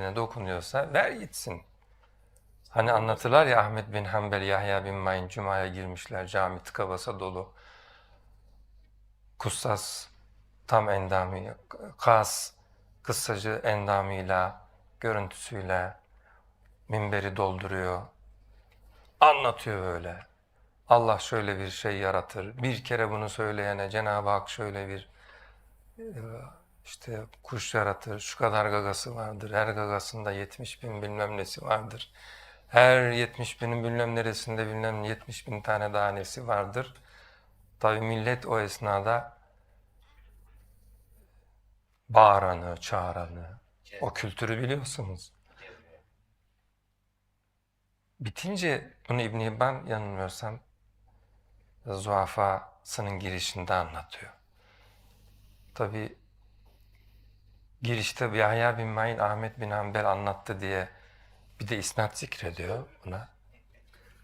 yerine dokunuyorsa ver gitsin. Hani anlatırlar ya Ahmet bin Hanbel, Yahya bin Mayin Cuma'ya girmişler. Cami tıka basa dolu. Kussas tam endami, Kas kıssacı endamıyla, görüntüsüyle minberi dolduruyor. Anlatıyor böyle. Allah şöyle bir şey yaratır. Bir kere bunu söyleyene Cenab-ı Hak şöyle bir e, işte kuş yaratır. Şu kadar gagası vardır. Her gagasında 70 bin bilmem nesi vardır. Her 70 binin bilmem neresinde bilmem 70 bin tane daha nesi vardır. Tabi millet o esnada bağıranı, çağıranı, o kültürü biliyorsunuz. Bitince bunu İbn Hibban yanılmıyorsam Zuhafa'sının girişinde anlatıyor. Tabi girişte Yahya bin Ma'in Ahmet bin Hanbel anlattı diye bir de isnat zikrediyor buna.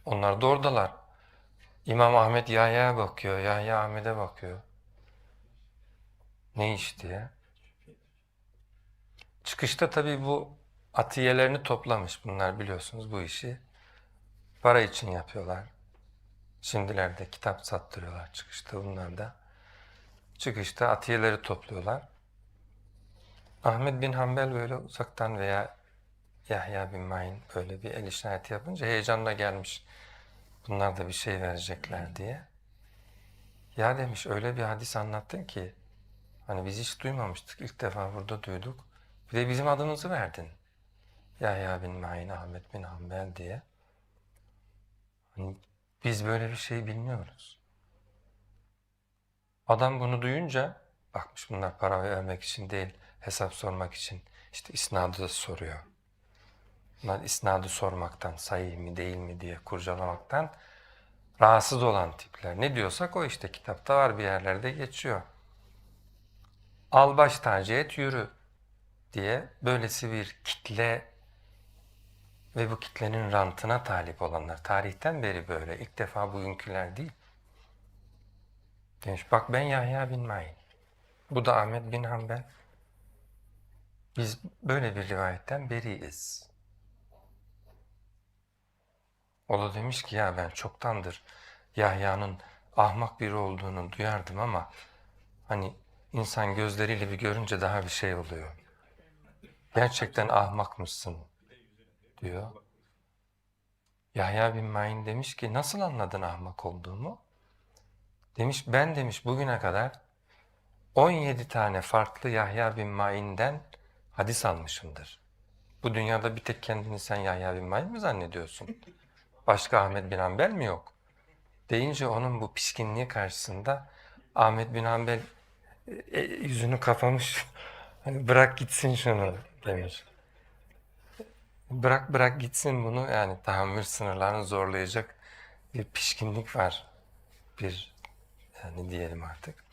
Onlar da oradalar. İmam Ahmet Yahya'ya bakıyor, Yahya Ahmet'e bakıyor. Ne iş diye. Çıkışta tabii bu atiyelerini toplamış bunlar biliyorsunuz bu işi. Para için yapıyorlar. Şimdilerde kitap sattırıyorlar çıkışta bunlar da. Çıkışta atiyeleri topluyorlar. Ahmet bin Hanbel böyle uzaktan veya Yahya bin Ma'in böyle bir el işareti yapınca heyecanla gelmiş. Bunlar da bir şey verecekler diye. Ya demiş öyle bir hadis anlattın ki hani biz hiç duymamıştık. ilk defa burada duyduk. Bir de bizim adımızı verdin. Yahya bin Ma'in, Ahmet bin Hanbel diye. Hani biz böyle bir şey bilmiyoruz. Adam bunu duyunca bakmış bunlar para vermek için değil, hesap sormak için. işte isnadı da soruyor. Bunlar isnadı sormaktan, sahih mi değil mi diye kurcalamaktan rahatsız olan tipler. Ne diyorsak o işte kitapta var bir yerlerde geçiyor. Al baş tacı et yürü diye böylesi bir kitle ve bu kitlenin rantına talip olanlar. Tarihten beri böyle. İlk defa bugünküler değil. Demiş bak ben Yahya bin Ma'in. Bu da Ahmet bin Hanbel. Biz böyle bir rivayetten beriyiz. O da demiş ki ya ben çoktandır Yahya'nın ahmak biri olduğunu duyardım ama hani insan gözleriyle bir görünce daha bir şey oluyor. Gerçekten ahmakmışsın diyor. Yahya bin Ma'in demiş ki nasıl anladın ahmak olduğumu? Demiş ben demiş bugüne kadar 17 tane farklı Yahya bin Ma'in'den hadis almışımdır. Bu dünyada bir tek kendini sen Yahya bin Ma'in mi zannediyorsun? Başka Ahmet bin Hanbel mi yok? Deyince onun bu pişkinliği karşısında Ahmet bin Hanbel e, yüzünü kapamış. Hani bırak gitsin şunu demiş. Bırak bırak gitsin bunu yani tahammül sınırlarını zorlayacak bir pişkinlik var. Bir yani diyelim artık.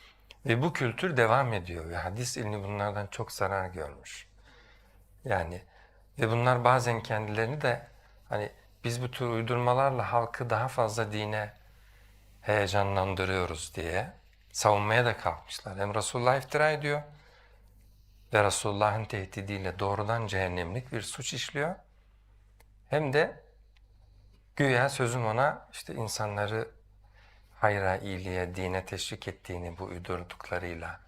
Ve bu kültür devam ediyor ve hadis ilmi bunlardan çok zarar görmüş. Yani ve bunlar bazen kendilerini de hani biz bu tür uydurmalarla halkı daha fazla dine heyecanlandırıyoruz diye savunmaya da kalkmışlar. Hem Resulullah iftira ediyor ve Resulullah'ın tehdidiyle doğrudan cehennemlik bir suç işliyor. Hem de güya sözüm ona işte insanları hayra, iyiliğe, dine teşvik ettiğini bu uydurduklarıyla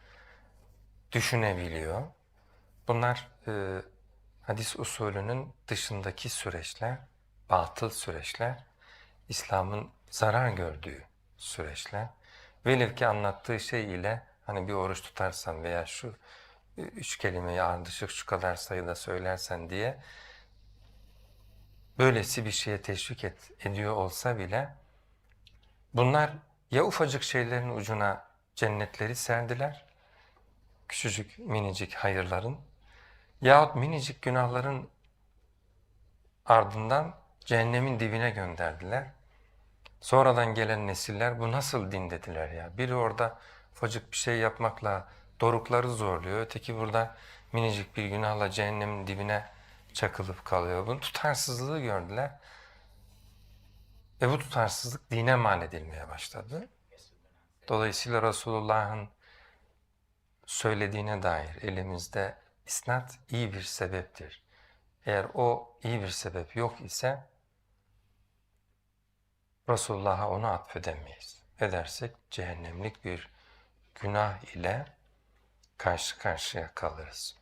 düşünebiliyor. Bunlar e, hadis usulünün dışındaki süreçler, batıl süreçler, İslam'ın zarar gördüğü süreçler. Velev ki anlattığı şey ile hani bir oruç tutarsan veya şu üç kelimeyi ardışık şu kadar sayıda söylersen diye böylesi bir şeye teşvik et, ediyor olsa bile bunlar ya ufacık şeylerin ucuna cennetleri serdiler, küçücük minicik hayırların yahut minicik günahların ardından cehennemin dibine gönderdiler. Sonradan gelen nesiller bu nasıl din dediler ya. Biri orada ufacık bir şey yapmakla dorukları zorluyor. Öteki burada minicik bir günahla cehennemin dibine çakılıp kalıyor. Bunun tutarsızlığı gördüler. Ve bu tutarsızlık dine mal edilmeye başladı. Dolayısıyla Resulullah'ın söylediğine dair elimizde isnat iyi bir sebeptir. Eğer o iyi bir sebep yok ise Resulullah'a onu atfedemeyiz. Edersek cehennemlik bir günah ile karşı karşıya kalırız.